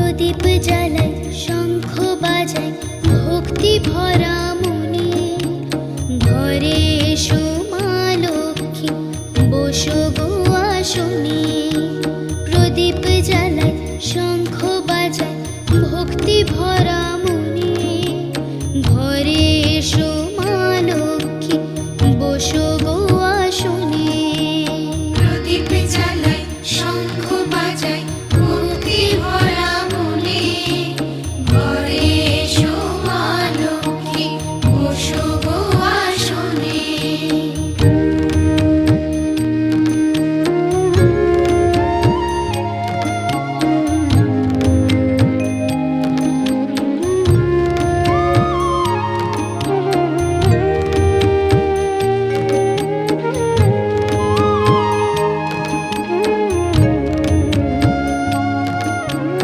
প্রদীপ জ্বালাই, শঙ্খ বাজাই, ভক্তি ভরা মনে। ঘরে এসো মা লক্ষ্মী, বসো গো আসনে। প্রদীপ জ্বালাই, শঙ্খ বাজাই, ভক্তি ভরা মনে। ঘরে এসো মা লক্ষ্মী, বসো